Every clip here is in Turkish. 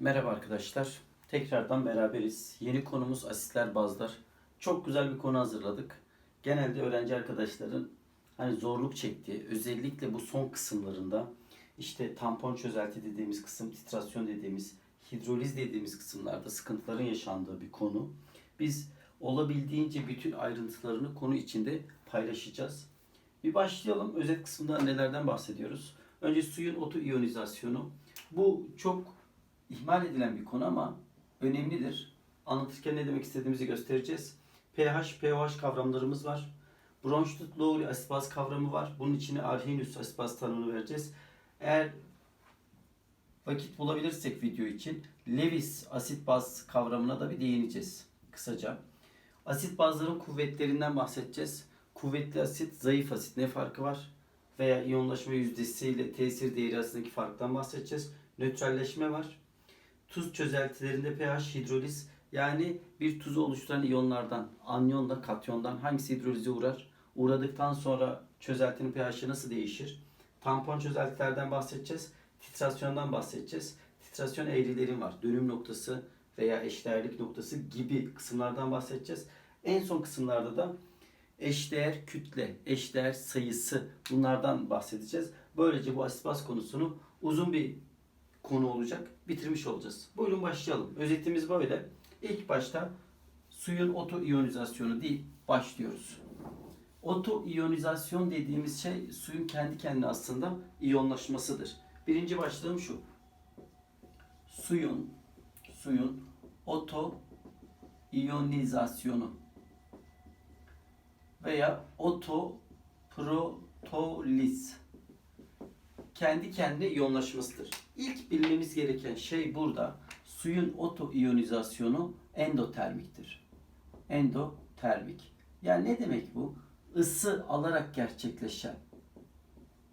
Merhaba arkadaşlar. Tekrardan beraberiz. Yeni konumuz asitler bazlar. Çok güzel bir konu hazırladık. Genelde öğrenci arkadaşların hani zorluk çektiği, özellikle bu son kısımlarında işte tampon çözelti dediğimiz kısım, titrasyon dediğimiz, hidroliz dediğimiz kısımlarda sıkıntıların yaşandığı bir konu. Biz olabildiğince bütün ayrıntılarını konu içinde paylaşacağız. Bir başlayalım. Özet kısmında nelerden bahsediyoruz? Önce suyun otoiyonizasyonu. Bu çok ihmal edilen bir konu ama önemlidir. Anlatırken ne demek istediğimizi göstereceğiz. pH, pOH kavramlarımız var. Bronştut-Lowry asit baz kavramı var. Bunun içine Arrhenius asit baz tanımını vereceğiz. Eğer vakit bulabilirsek video için Lewis asit baz kavramına da bir değineceğiz kısaca. Asit bazların kuvvetlerinden bahsedeceğiz. Kuvvetli asit, zayıf asit ne farkı var? Veya iyonlaşma yüzdesi ile tesir değeri arasındaki farktan bahsedeceğiz. Nötralleşme var. Tuz çözeltilerinde pH hidroliz yani bir tuzu oluşturan iyonlardan, anyonla katyondan hangisi hidrolize uğrar? Uğradıktan sonra çözeltinin pH'i nasıl değişir? Tampon çözeltilerden bahsedeceğiz. Titrasyondan bahsedeceğiz. Titrasyon eğrilerin var. Dönüm noktası veya eşdeğerlik noktası gibi kısımlardan bahsedeceğiz. En son kısımlarda da eşdeğer kütle, eşdeğer sayısı bunlardan bahsedeceğiz. Böylece bu asitbaz konusunu uzun bir konu olacak. Bitirmiş olacağız. Buyurun başlayalım. Özetimiz böyle. İlk başta suyun otoiyonizasyonu deyip başlıyoruz. Otoiyonizasyon dediğimiz şey suyun kendi kendine aslında iyonlaşmasıdır. Birinci başlığım şu. Suyun suyun otoiyonizasyonu veya otoprotoliz kendi kendine iyonlaşmasıdır. İlk bilmemiz gereken şey burada suyun otoiyonizasyonu endotermiktir. Endotermik. Yani ne demek bu? Isı alarak gerçekleşen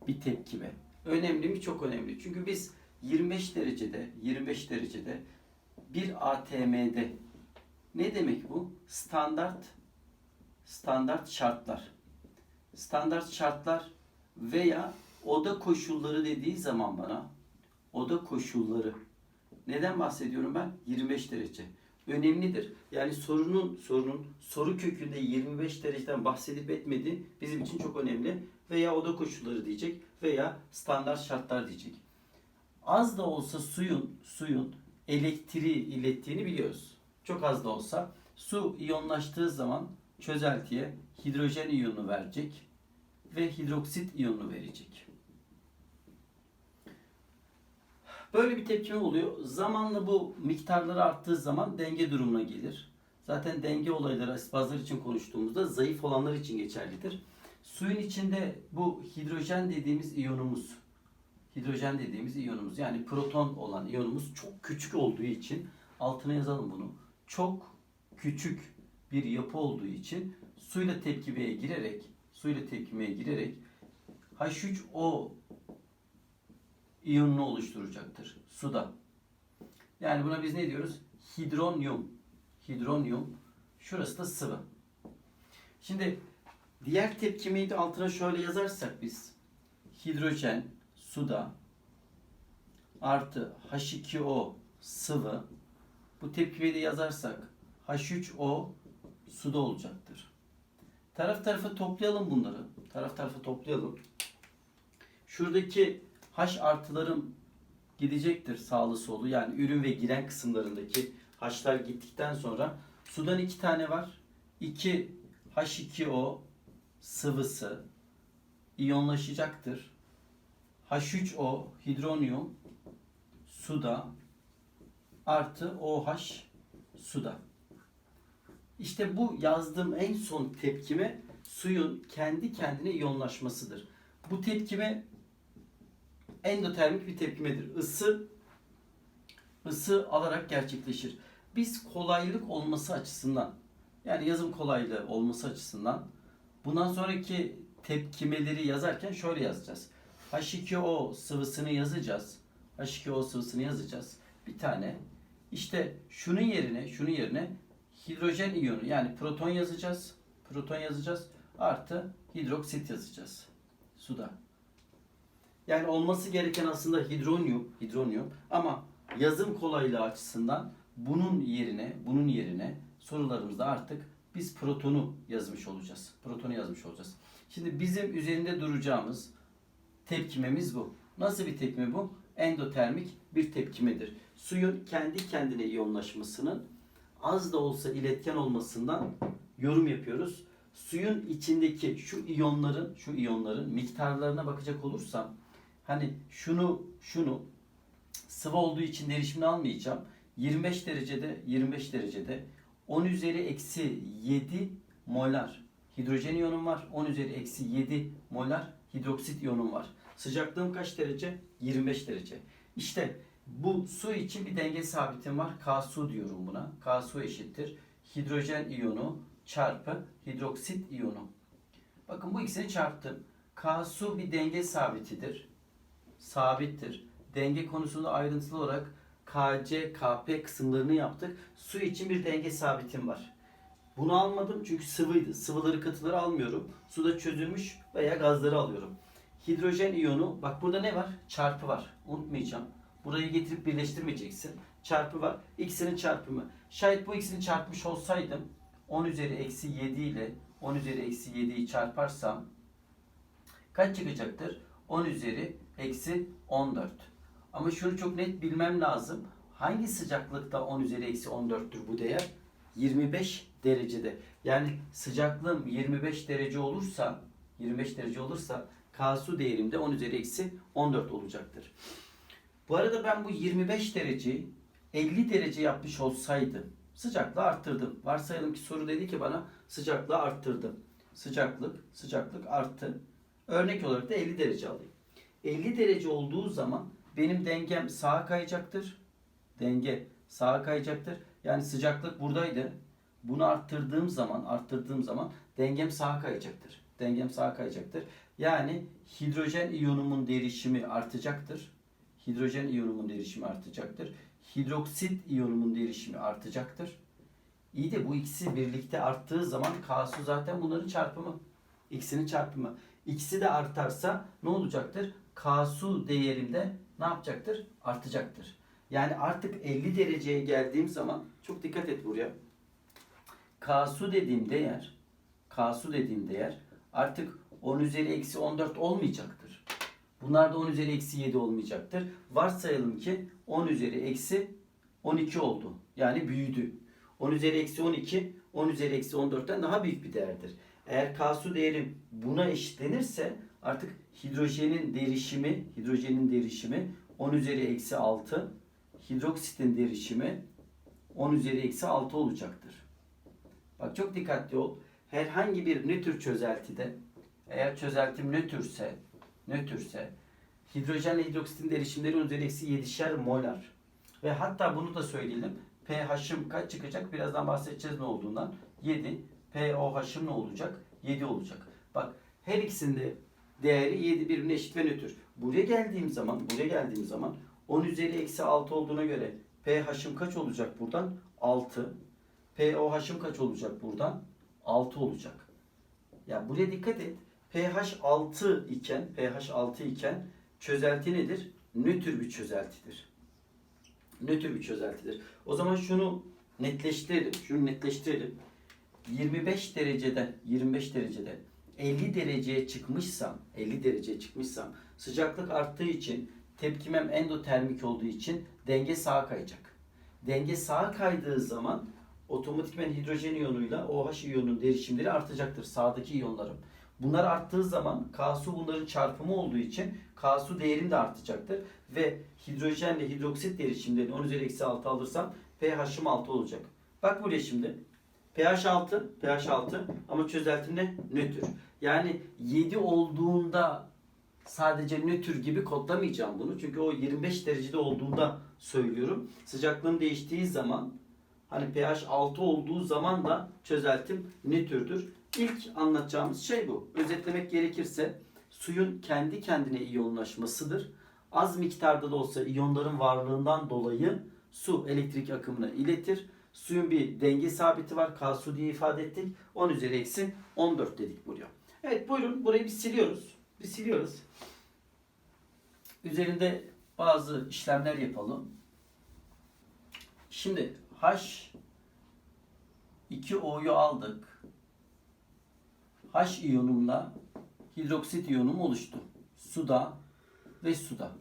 bir tepkime. Önemli mi? Çok önemli. Çünkü biz 25 derecede 25 derecede bir ATM'de ne demek bu? Standart standart şartlar. Standart şartlar veya oda koşulları dediği zaman bana oda koşulları neden bahsediyorum ben? 25 derece. Önemlidir. Yani sorunun sorunun soru kökünde 25 dereceden bahsedip etmediği bizim için çok önemli. Veya oda koşulları diyecek veya standart şartlar diyecek. Az da olsa suyun suyun elektriği ilettiğini biliyoruz. Çok az da olsa su iyonlaştığı zaman çözeltiye hidrojen iyonu verecek ve hidroksit iyonunu verecek. Böyle bir tepkime oluyor. Zamanla bu miktarları arttığı zaman denge durumuna gelir. Zaten denge olayları asitbazlar için konuştuğumuzda zayıf olanlar için geçerlidir. Suyun içinde bu hidrojen dediğimiz iyonumuz, hidrojen dediğimiz iyonumuz yani proton olan iyonumuz çok küçük olduğu için altına yazalım bunu. Çok küçük bir yapı olduğu için suyla tepkimeye girerek suyla tepkimeye girerek H3O iyonunu oluşturacaktır suda. Yani buna biz ne diyoruz? Hidronyum. Hidronyum. Şurası da sıvı. Şimdi diğer tepkimeyi de altına şöyle yazarsak biz hidrojen suda artı H2O sıvı bu tepkimeyi de yazarsak H3O suda olacaktır. Taraf tarafa toplayalım bunları. Taraf tarafa toplayalım. Şuradaki H artılarım gidecektir sağlı solu. Yani ürün ve giren kısımlarındaki H'lar gittikten sonra sudan iki tane var. 2 H2O sıvısı iyonlaşacaktır. H3O hidronyum suda artı OH suda. İşte bu yazdığım en son tepkime suyun kendi kendine iyonlaşmasıdır. Bu tepkime endotermik bir tepkimedir. Isı ısı alarak gerçekleşir. Biz kolaylık olması açısından yani yazım kolaylığı olması açısından bundan sonraki tepkimeleri yazarken şöyle yazacağız. H2O sıvısını yazacağız. H2O sıvısını yazacağız. Bir tane. İşte şunun yerine, şunun yerine hidrojen iyonu yani proton yazacağız. Proton yazacağız. Artı hidroksit yazacağız. Suda. Yani olması gereken aslında hidronyum, hidronyum ama yazım kolaylığı açısından bunun yerine bunun yerine sorularımızda artık biz protonu yazmış olacağız. Protonu yazmış olacağız. Şimdi bizim üzerinde duracağımız tepkimemiz bu. Nasıl bir tepkime bu? Endotermik bir tepkimedir. Suyun kendi kendine iyonlaşmasının az da olsa iletken olmasından yorum yapıyoruz. Suyun içindeki şu iyonların, şu iyonların miktarlarına bakacak olursam hani şunu şunu sıvı olduğu için derişimini almayacağım. 25 derecede 25 derecede 10 üzeri eksi 7 molar hidrojen iyonum var. 10 üzeri eksi 7 molar hidroksit iyonum var. Sıcaklığım kaç derece? 25 derece. İşte bu su için bir denge sabitim var. K su diyorum buna. K su eşittir. Hidrojen iyonu çarpı hidroksit iyonu. Bakın bu ikisini çarptım. K su bir denge sabitidir. Sabittir. Denge konusunda ayrıntılı olarak KC, KP kısımlarını yaptık. Su için bir denge sabitim var. Bunu almadım çünkü sıvıydı. Sıvıları katıları almıyorum. Suda çözülmüş veya gazları alıyorum. Hidrojen iyonu, bak burada ne var? Çarpı var. Unutmayacağım. Burayı getirip birleştirmeyeceksin. Çarpı var. İkisinin çarpımı. Şayet bu ikisini çarpmış olsaydım 10 üzeri eksi 7 ile 10 üzeri eksi 7'yi çarparsam kaç çıkacaktır? 10 üzeri eksi 14. Ama şunu çok net bilmem lazım. Hangi sıcaklıkta 10 üzeri eksi 14'tür bu değer? 25 derecede. Yani sıcaklığım 25 derece olursa 25 derece olursa K su değerim de 10 üzeri eksi 14 olacaktır. Bu arada ben bu 25 dereceyi 50 derece yapmış olsaydım sıcaklığı arttırdım. Varsayalım ki soru dedi ki bana sıcaklığı arttırdım. Sıcaklık, sıcaklık arttı. Örnek olarak da 50 derece alayım. 50 derece olduğu zaman benim dengem sağa kayacaktır. Denge sağa kayacaktır. Yani sıcaklık buradaydı. Bunu arttırdığım zaman, arttırdığım zaman dengem sağa kayacaktır. Dengem sağa kayacaktır. Yani hidrojen iyonumun derişimi artacaktır. Hidrojen iyonumun derişimi artacaktır. Hidroksit iyonumun derişimi artacaktır. İyi de bu ikisi birlikte arttığı zaman K su zaten bunların çarpımı. İkisinin çarpımı. İkisi de artarsa ne olacaktır? K su değerimde ne yapacaktır? Artacaktır. Yani artık 50 dereceye geldiğim zaman çok dikkat et buraya. K su dediğim değer K su dediğim değer artık 10 üzeri eksi 14 olmayacaktır. Bunlar da 10 üzeri eksi 7 olmayacaktır. Varsayalım ki 10 üzeri eksi 12 oldu. Yani büyüdü. 10 üzeri eksi 12 10 üzeri eksi 14'ten daha büyük bir değerdir. Eğer K su değerim buna eşitlenirse artık hidrojenin derişimi hidrojenin derişimi 10 üzeri eksi 6 hidroksitin derişimi 10 üzeri eksi 6 olacaktır. Bak çok dikkatli ol. Herhangi bir nötr çözeltide eğer çözeltim nötrse nötrse hidrojenle hidroksitin derişimleri 10 üzeri eksi 7'şer molar. Ve hatta bunu da söyleyelim. pH'ım kaç çıkacak? Birazdan bahsedeceğiz ne olduğundan. 7. pOH'ım ne olacak? 7 olacak. Bak her ikisinde değeri 7 birbirine eşit ve nötr. Buraya geldiğim zaman, buraya geldiğim zaman 10 üzeri eksi 6 olduğuna göre pH'ım kaç olacak buradan? 6. pOH'ım kaç olacak buradan? 6 olacak. Ya buraya dikkat et. pH 6 iken, pH 6 iken çözelti nedir? Nötr bir çözeltidir. Nötr bir çözeltidir. O zaman şunu netleştirelim. Şunu netleştirelim. 25 derecede 25 derecede 50 dereceye çıkmışsam 50 dereceye çıkmışsam sıcaklık arttığı için tepkimem endotermik olduğu için denge sağa kayacak. Denge sağa kaydığı zaman otomatikmen hidrojen iyonuyla OH iyonunun derişimleri artacaktır sağdaki iyonlarım. Bunlar arttığı zaman K su bunların çarpımı olduğu için K su değerim de artacaktır. Ve hidrojenle hidroksit derişimlerini 10 üzeri eksi 6 alırsam pH'ım 6 olacak. Bak buraya şimdi. pH 6, pH 6 ama çözeltim ne? Nötr. Yani 7 olduğunda sadece nötr gibi kodlamayacağım bunu. Çünkü o 25 derecede olduğunda söylüyorum. Sıcaklığım değiştiği zaman hani pH 6 olduğu zaman da çözeltim nötrdür. İlk anlatacağımız şey bu. Özetlemek gerekirse suyun kendi kendine iyonlaşmasıdır. Az miktarda da olsa iyonların varlığından dolayı su elektrik akımını iletir. Suyun bir denge sabiti var. K su diye ifade ettik. 10 üzeri eksi 14 dedik buraya. Evet buyurun burayı bir siliyoruz. Bir siliyoruz. Üzerinde bazı işlemler yapalım. Şimdi H 2O'yu aldık. H iyonumla hidroksit iyonum oluştu. Suda ve suda.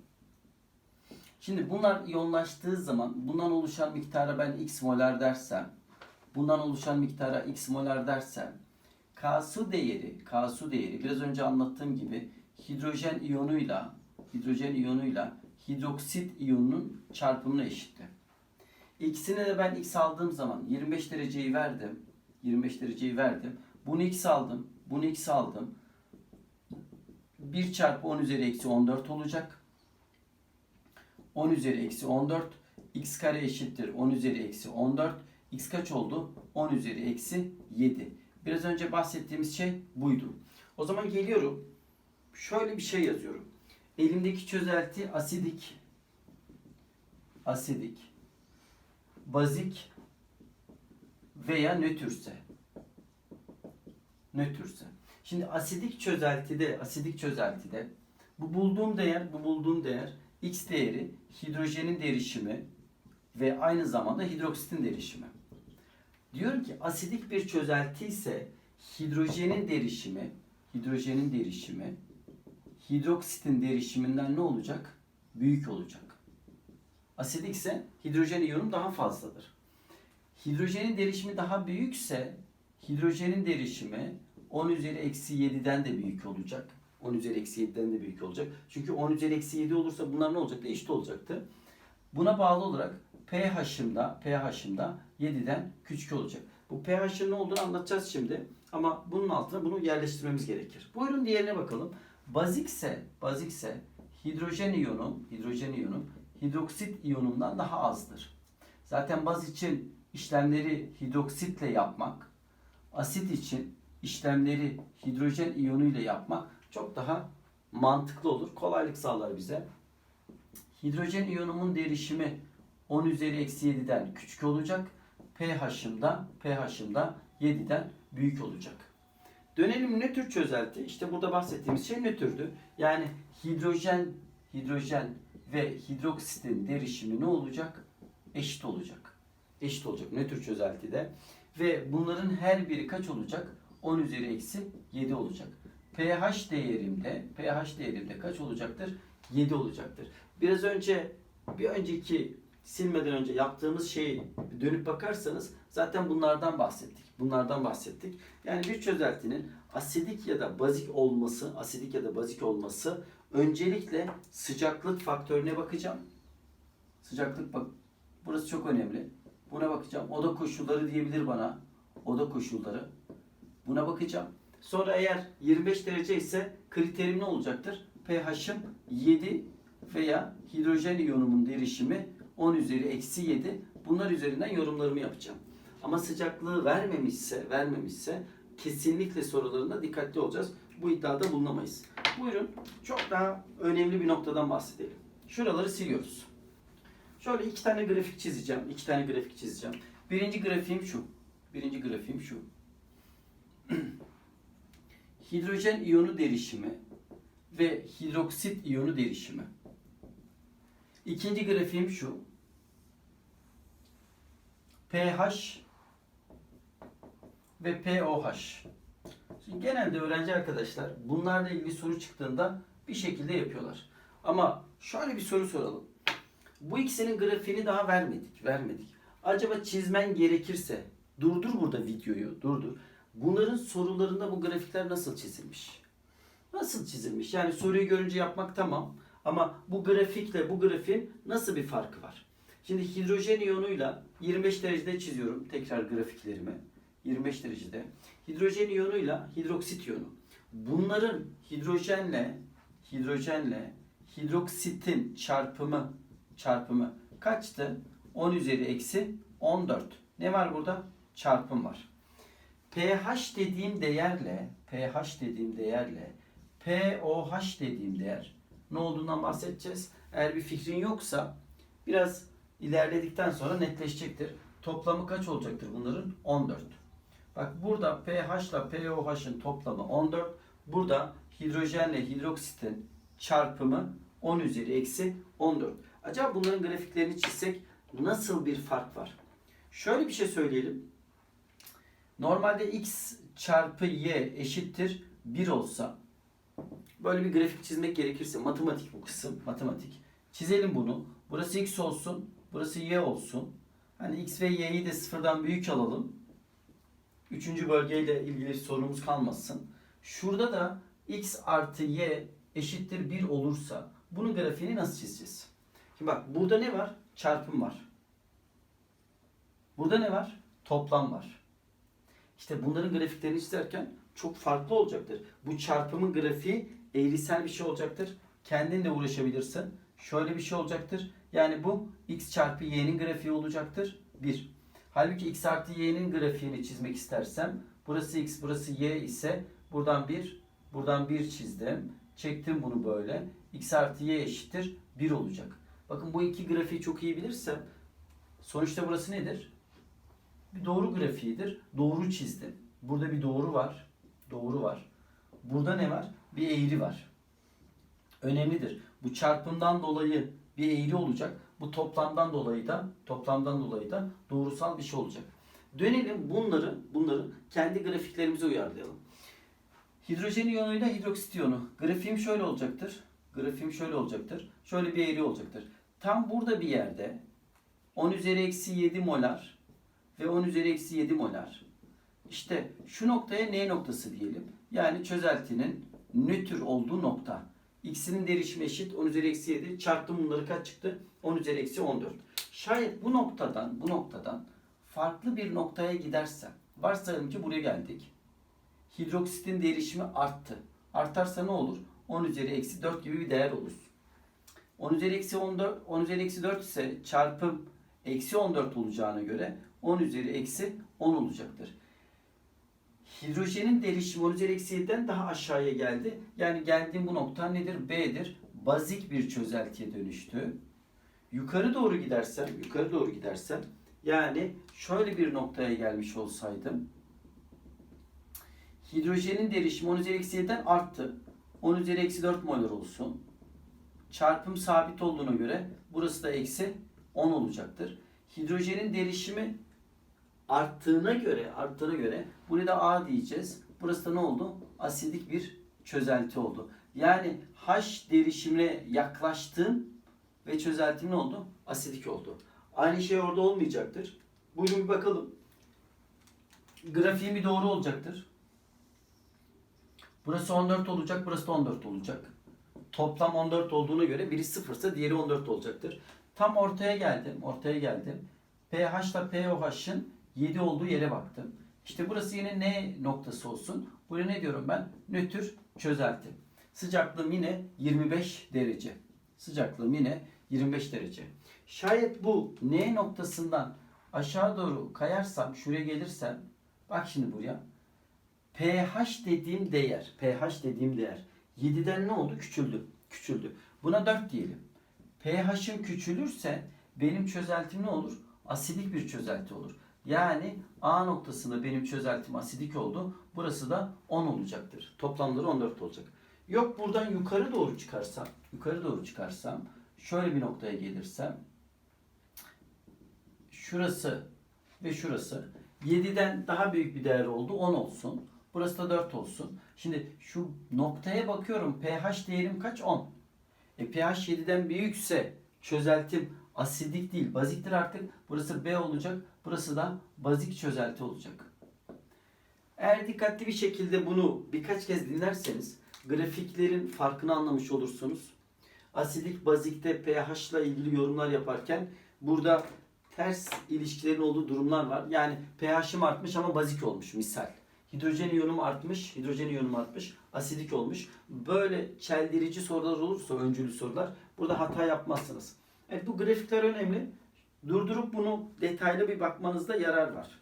Şimdi bunlar iyonlaştığı zaman bundan oluşan miktara ben x molar dersem, bundan oluşan miktara x molar dersem, K su değeri, K su değeri biraz önce anlattığım gibi hidrojen iyonuyla hidrojen iyonuyla hidroksit iyonunun çarpımına eşitti. İkisine de ben x aldığım zaman 25 dereceyi verdim. 25 dereceyi verdim. Bunu x aldım. Bunu x aldım. 1 çarpı 10 üzeri eksi 14 olacak. 10 üzeri eksi 14. x kare eşittir 10 üzeri eksi 14. x kaç oldu? 10 üzeri eksi 7. Biraz önce bahsettiğimiz şey buydu. O zaman geliyorum. Şöyle bir şey yazıyorum. Elimdeki çözelti asidik. Asidik. Bazik veya nötrse. Nötrse. Şimdi asidik çözeltide, asidik çözeltide bu bulduğum değer, bu bulduğum değer x değeri hidrojenin derişimi ve aynı zamanda hidroksitin derişimi. Diyorum ki asidik bir çözelti ise hidrojenin derişimi, hidrojenin derişimi hidroksitin derişiminden ne olacak? Büyük olacak. Asidik ise hidrojen iyonu daha fazladır. Hidrojenin derişimi daha büyükse hidrojenin derişimi 10 üzeri eksi 7'den de büyük olacak. 10 üzeri eksi 7'den de büyük olacak. Çünkü 10 üzeri eksi 7 olursa bunlar ne olacaktı? Eşit olacaktı. Buna bağlı olarak pH'ımda pH'ımda 7'den küçük olacak. Bu pH'ın ne olduğunu anlatacağız şimdi. Ama bunun altına bunu yerleştirmemiz gerekir. Buyurun diğerine bakalım. Bazikse, bazikse hidrojen iyonu, hidrojen iyonu hidroksit iyonundan daha azdır. Zaten baz için işlemleri hidroksitle yapmak, asit için işlemleri hidrojen iyonu ile yapmak çok daha mantıklı olur. Kolaylık sağlar bize. Hidrojen iyonumun derişimi 10 üzeri eksi 7'den küçük olacak. pH'ımda pH'ımda 7'den büyük olacak. Dönelim nötr çözelti. İşte burada bahsettiğimiz şey nötrdü. Yani hidrojen hidrojen ve hidroksitin derişimi ne olacak? Eşit olacak. Eşit olacak nötr çözeltide. Ve bunların her biri kaç olacak? 10 üzeri eksi 7 olacak. pH değerimde pH değerimde kaç olacaktır? 7 olacaktır. Biraz önce bir önceki silmeden önce yaptığımız şeyi dönüp bakarsanız zaten bunlardan bahsettik. Bunlardan bahsettik. Yani bir çözeltinin asidik ya da bazik olması, asidik ya da bazik olması öncelikle sıcaklık faktörüne bakacağım. Sıcaklık bak burası çok önemli. Buna bakacağım. Oda koşulları diyebilir bana. Oda koşulları. Buna bakacağım. Sonra eğer 25 derece ise kriterim ne olacaktır? pH'ım 7 veya hidrojen iyonumun derişimi 10 üzeri eksi 7. Bunlar üzerinden yorumlarımı yapacağım. Ama sıcaklığı vermemişse, vermemişse kesinlikle sorularında dikkatli olacağız. Bu iddiada bulunamayız. Buyurun çok daha önemli bir noktadan bahsedelim. Şuraları siliyoruz. Şöyle iki tane grafik çizeceğim. İki tane grafik çizeceğim. Birinci grafiğim şu. Birinci grafiğim şu. Hidrojen iyonu derişimi ve hidroksit iyonu derişimi. İkinci grafiğim şu. pH ve pOH. Şimdi genelde öğrenci arkadaşlar bunlarla ilgili soru çıktığında bir şekilde yapıyorlar. Ama şöyle bir soru soralım. Bu ikisinin grafiğini daha vermedik, vermedik. Acaba çizmen gerekirse durdur burada videoyu, durdur. Bunların sorularında bu grafikler nasıl çizilmiş? Nasıl çizilmiş? Yani soruyu görünce yapmak tamam. Ama bu grafikle bu grafiğin nasıl bir farkı var? Şimdi hidrojen iyonuyla 25 derecede çiziyorum tekrar grafiklerimi. 25 derecede. Hidrojen iyonuyla hidroksit iyonu. Bunların hidrojenle hidrojenle hidroksitin çarpımı çarpımı kaçtı? 10 üzeri eksi 14. Ne var burada? Çarpım var. pH dediğim değerle pH dediğim değerle pOH dediğim değer ne olduğundan bahsedeceğiz. Eğer bir fikrin yoksa biraz ilerledikten sonra netleşecektir. Toplamı kaç olacaktır bunların? 14. Bak burada pH ile pOH'ın toplamı 14. Burada hidrojenle hidroksitin çarpımı 10 üzeri eksi 14. Acaba bunların grafiklerini çizsek nasıl bir fark var? Şöyle bir şey söyleyelim. Normalde x çarpı y eşittir 1 olsa böyle bir grafik çizmek gerekirse matematik bu kısım matematik. Çizelim bunu. Burası x olsun. Burası y olsun. Hani x ve y'yi de sıfırdan büyük alalım. Üçüncü bölgeyle ilgili sorumuz kalmasın. Şurada da x artı y eşittir 1 olursa bunun grafiğini nasıl çizeceğiz? Şimdi bak burada ne var? Çarpım var. Burada ne var? Toplam var. İşte bunların grafiklerini çizerken çok farklı olacaktır. Bu çarpımın grafiği eğrisel bir şey olacaktır. Kendin de uğraşabilirsin. Şöyle bir şey olacaktır. Yani bu x çarpı y'nin grafiği olacaktır. 1. Halbuki x artı y'nin grafiğini çizmek istersem burası x burası y ise buradan 1 buradan 1 çizdim. Çektim bunu böyle. x artı y eşittir 1 olacak. Bakın bu iki grafiği çok iyi bilirsem sonuçta burası nedir? Bir doğru grafiğidir. Doğru çizdim. Burada bir doğru var. Doğru var. Burada ne var? Bir eğri var. Önemlidir. Bu çarpımdan dolayı bir eğri olacak. Bu toplamdan dolayı da toplamdan dolayı da doğrusal bir şey olacak. Dönelim bunları bunları kendi grafiklerimize uyarlayalım. Hidrojen iyonuyla hidroksit iyonu. Grafiğim şöyle olacaktır. Grafiğim şöyle olacaktır. Şöyle bir eğri olacaktır. Tam burada bir yerde 10 üzeri eksi 7 molar ve 10 üzeri eksi 7 molar. İşte şu noktaya N noktası diyelim. Yani çözeltinin nötr olduğu nokta. X'inin derişimi eşit 10 üzeri eksi 7 çarptım bunları kaç çıktı? 10 üzeri eksi 14. Şayet bu noktadan bu noktadan farklı bir noktaya gidersem varsayalım ki buraya geldik. Hidroksitin derişimi arttı. Artarsa ne olur? 10 üzeri eksi 4 gibi bir değer olur. 10 üzeri eksi 14, 10 üzeri eksi 4 ise çarpım eksi 14 olacağına göre 10 üzeri eksi 10 olacaktır. Hidrojenin derişimi 10 üzeri eksi 7'den daha aşağıya geldi. Yani geldiğim bu nokta nedir? B'dir. Bazik bir çözeltiye dönüştü. Yukarı doğru gidersem, yukarı doğru gidersem yani şöyle bir noktaya gelmiş olsaydım hidrojenin derişimi 10 üzeri eksi 7'den arttı. 10 üzeri eksi 4 molar olsun. Çarpım sabit olduğuna göre burası da eksi 10 olacaktır. Hidrojenin derişimi arttığına göre arttığına göre buraya da A diyeceğiz. Burası da ne oldu? Asidik bir çözelti oldu. Yani H derişimine yaklaştığım ve çözeltim ne oldu? Asidik oldu. Aynı şey orada olmayacaktır. Buyurun bir bakalım. Grafiğim bir doğru olacaktır. Burası 14 olacak, burası da 14 olacak. Toplam 14 olduğuna göre biri 0 ise diğeri 14 olacaktır. Tam ortaya geldim, ortaya geldim. pH ile pOH'ın 7 olduğu yere baktım. İşte burası yine ne noktası olsun? Buraya ne diyorum ben? Nötr çözelti. Sıcaklığım yine 25 derece. Sıcaklığım yine 25 derece. Şayet bu N noktasından aşağı doğru kayarsam, şuraya gelirsem, bak şimdi buraya. pH dediğim değer, pH dediğim değer 7'den ne oldu? Küçüldü. Küçüldü. Buna 4 diyelim. pH'im küçülürse benim çözeltim ne olur? Asidik bir çözelti olur. Yani A noktasında benim çözeltim asidik oldu. Burası da 10 olacaktır. Toplamları 14 olacak. Yok buradan yukarı doğru çıkarsam, yukarı doğru çıkarsam, şöyle bir noktaya gelirsem, şurası ve şurası 7'den daha büyük bir değer oldu. 10 olsun. Burası da 4 olsun. Şimdi şu noktaya bakıyorum. pH değerim kaç? 10. E pH 7'den büyükse çözeltim asidik değil, baziktir artık. Burası B olacak. Burası da bazik çözelti olacak. Eğer dikkatli bir şekilde bunu birkaç kez dinlerseniz grafiklerin farkını anlamış olursunuz. Asidik bazikte pH ile ilgili yorumlar yaparken burada ters ilişkilerin olduğu durumlar var. Yani pH'im artmış ama bazik olmuş misal. Hidrojen iyonum artmış, hidrojen iyonum artmış, asidik olmuş. Böyle çeldirici sorular olursa, öncülü sorular burada hata yapmazsınız. Evet bu grafikler önemli. Durdurup bunu detaylı bir bakmanızda yarar var.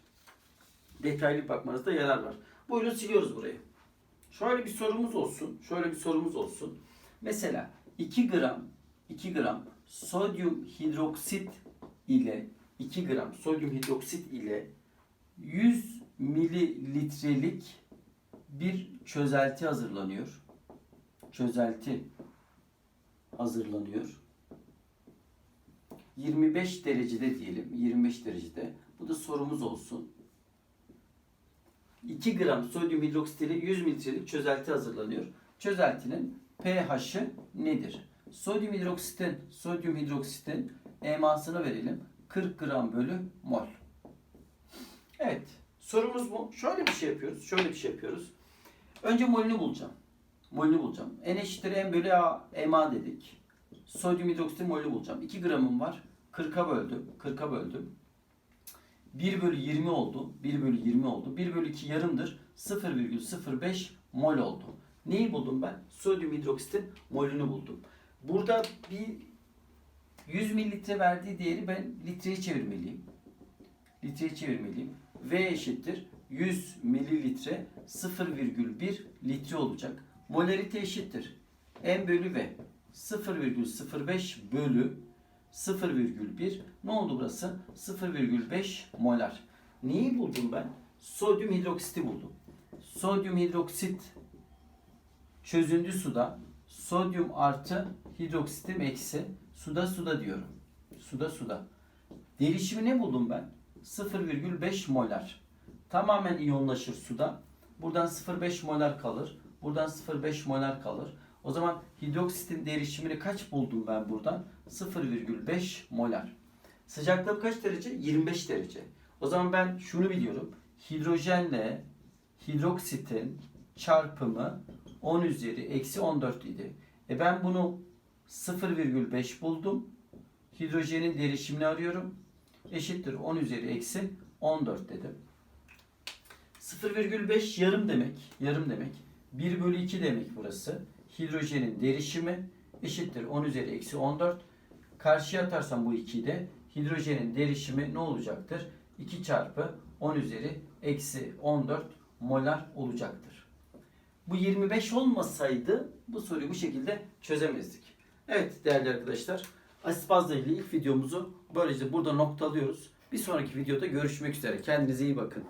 Detaylı bir bakmanızda yarar var. Buyurun siliyoruz burayı. Şöyle bir sorumuz olsun. Şöyle bir sorumuz olsun. Mesela 2 gram 2 gram sodyum hidroksit ile 2 gram sodyum hidroksit ile 100 mililitrelik bir çözelti hazırlanıyor. Çözelti hazırlanıyor. 25 derecede diyelim. 25 derecede. Bu da sorumuz olsun. 2 gram sodyum hidroksit ile 100 mililitrelik çözelti hazırlanıyor. Çözeltinin pH'i nedir? Sodyum hidroksitin, sodyum hidroksitin emasını verelim. 40 gram bölü mol. Evet. Sorumuz bu. Şöyle bir şey yapıyoruz. Şöyle bir şey yapıyoruz. Önce molünü bulacağım. Molünü bulacağım. N eşittir M bölü A, MA dedik. Sodyum hidroksitin molünü bulacağım. 2 gramım var. 40'a böldüm. 40'a böldüm. 1 bölü 20 oldu. 1 bölü 20 oldu. 1 bölü 2 yarımdır. 0,05 mol oldu. Neyi buldum ben? Sodyum hidroksitin molünü buldum. Burada bir 100 mililitre verdiği değeri ben litreye çevirmeliyim. Litreye çevirmeliyim. V eşittir 100 mililitre 0,1 litre olacak. Molarite eşittir. M bölü V. 0,05 bölü 0,1 ne oldu burası? 0,5 molar. Neyi buldum ben? Sodyum hidroksiti buldum. Sodyum hidroksit çözündü suda. Sodyum artı hidroksitim eksi suda suda diyorum. Suda suda. Derişimi ne buldum ben? 0,5 molar. Tamamen iyonlaşır suda. Buradan 0,5 molar kalır. Buradan 0,5 molar kalır. O zaman hidroksitin derişimini kaç buldum ben buradan? 0,5 molar. Sıcaklığı kaç derece? 25 derece. O zaman ben şunu biliyorum. Hidrojenle hidroksitin çarpımı 10 üzeri eksi 14 idi. E ben bunu 0,5 buldum. Hidrojenin derişimini arıyorum. Eşittir 10 üzeri eksi 14 dedim. 0,5 yarım demek. Yarım demek. 1 bölü 2 demek burası. Hidrojenin derişimi eşittir 10 üzeri eksi 14. Karşıya atarsam bu 2'yi de hidrojenin derişimi ne olacaktır? 2 çarpı 10 üzeri eksi 14 molar olacaktır. Bu 25 olmasaydı bu soruyu bu şekilde çözemezdik. Evet değerli arkadaşlar. Asit bazla ilgili ilk videomuzu böylece burada noktalıyoruz. Bir sonraki videoda görüşmek üzere. Kendinize iyi bakın.